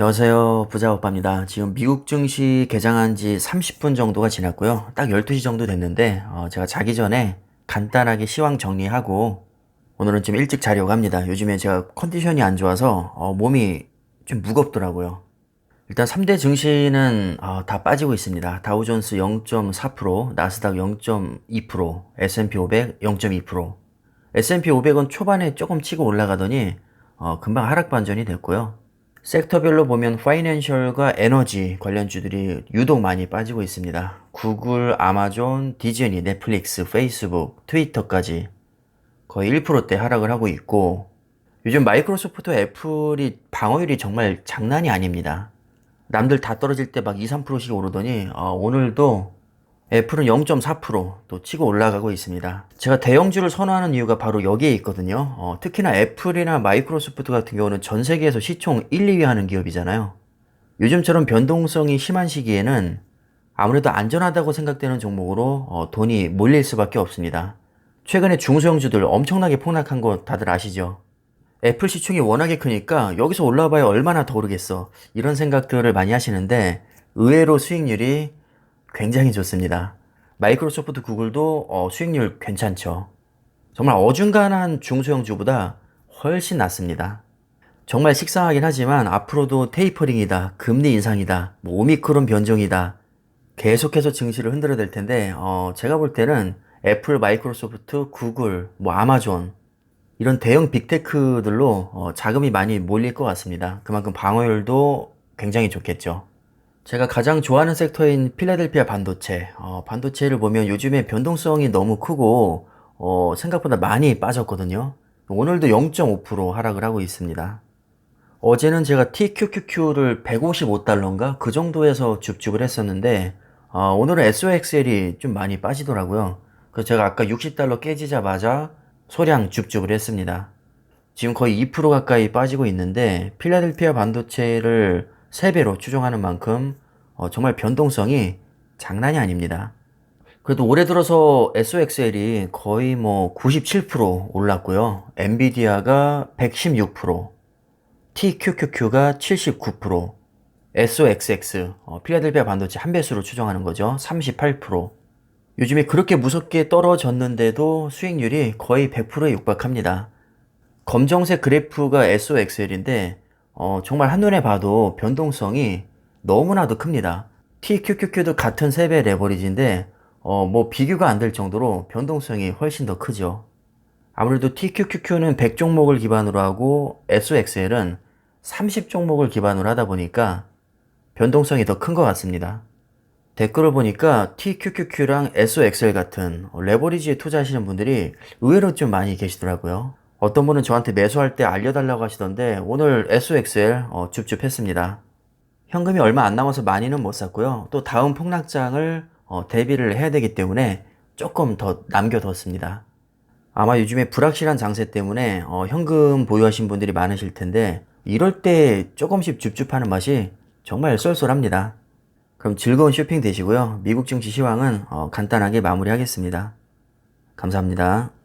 안녕하세요. 부자 오빠입니다. 지금 미국 증시 개장한 지 30분 정도가 지났고요. 딱 12시 정도 됐는데, 어, 제가 자기 전에 간단하게 시황 정리하고, 오늘은 좀 일찍 자려고 합니다. 요즘에 제가 컨디션이 안 좋아서, 어, 몸이 좀 무겁더라고요. 일단 3대 증시는 어, 다 빠지고 있습니다. 다우존스 0.4%, 나스닥 0.2%, S&P 500 0.2%. S&P 500은 초반에 조금 치고 올라가더니 어, 금방 하락 반전이 됐고요. 섹터별로 보면 파이낸셜과 에너지 관련주들이 유독 많이 빠지고 있습니다. 구글, 아마존, 디즈니, 넷플릭스, 페이스북, 트위터까지 거의 1%대 하락을 하고 있고 요즘 마이크로소프트 애플이 방어율이 정말 장난이 아닙니다. 남들 다 떨어질 때 막 2, 3%씩 오르더니 어, 오늘도 애플은 0.4%또 치고 올라가고 있습니다. 제가 대형주를 선호하는 이유가 바로 여기에 있거든요. 어, 특히나 애플이나 마이크로소프트 같은 경우는 전 세계에서 시총 1, 2위 하는 기업이잖아요. 요즘처럼 변동성이 심한 시기에는 아무래도 안전하다고 생각되는 종목으로 어, 돈이 몰릴 수밖에 없습니다. 최근에 중소형주들 엄청나게 폭락한 거 다들 아시죠? 애플 시총이 워낙에 크니까 여기서 올라봐야 얼마나 더 오르겠어. 이런 생각들을 많이 하시는데 의외로 수익률이 굉장히 좋습니다. 마이크로소프트, 구글도 어, 수익률 괜찮죠. 정말 어중간한 중소형 주보다 훨씬 낫습니다. 정말 식상하긴 하지만 앞으로도 테이퍼링이다, 금리 인상이다, 뭐 오미크론 변종이다. 계속해서 증시를 흔들어야 될 텐데 어, 제가 볼 때는 애플, 마이크로소프트, 구글, 뭐 아마존 이런 대형 빅테크들로 어, 자금이 많이 몰릴 것 같습니다. 그만큼 방어율도 굉장히 좋겠죠. 제가 가장 좋아하는 섹터인 필라델피아 반도체. 어, 반도체를 보면 요즘에 변동성이 너무 크고 어, 생각보다 많이 빠졌거든요. 오늘도 0.5% 하락을 하고 있습니다. 어제는 제가 TQQQ를 155달러인가 그 정도에서 줍줍을 했었는데 어, 오늘은 SOXL이 좀 많이 빠지더라고요. 그래서 제가 아까 60달러 깨지자마자 소량 줍줍을 했습니다. 지금 거의 2% 가까이 빠지고 있는데 필라델피아 반도체를 3배로 추종하는 만큼 어, 정말 변동성이 장난이 아닙니다. 그래도 올해 들어서 SOXL이 거의 뭐 97% 올랐고요. 엔비디아가 116%, TQQQ가 79%, SOXX, 어, 필라델피아 반도체 한 배수로 추정하는 거죠. 38%. 요즘에 그렇게 무섭게 떨어졌는데도 수익률이 거의 100%에 육박합니다. 검정색 그래프가 SOXL인데 어, 정말 한눈에 봐도 변동성이 너무나도 큽니다. TQQQ도 같은 3배 레버리지인데 어, 뭐 비교가 안 될 정도로 변동성이 훨씬 더 크죠. 아무래도 TQQQ는 100종목을 기반으로 하고 SOXL은 30종목을 기반으로 하다 보니까 변동성이 더 큰 것 같습니다. 댓글을 보니까 TQQQ랑 SOXL 같은 레버리지에 투자하시는 분들이 의외로 좀 많이 계시더라고요. 어떤 분은 저한테 매수할 때 알려달라고 하시던데 오늘 SOXL 어, 줍줍했습니다. 현금이 얼마 안 남아서 많이는 못 샀고요. 또 다음 폭락장을 어, 대비를 해야 되기 때문에 조금 더 남겨뒀습니다. 아마 요즘에 불확실한 장세 때문에 어, 현금 보유하신 분들이 많으실 텐데 이럴 때 조금씩 줍줍하는 맛이 정말 쏠쏠합니다. 그럼 즐거운 쇼핑 되시고요. 미국 증시 시황은 어, 간단하게 마무리하겠습니다. 감사합니다.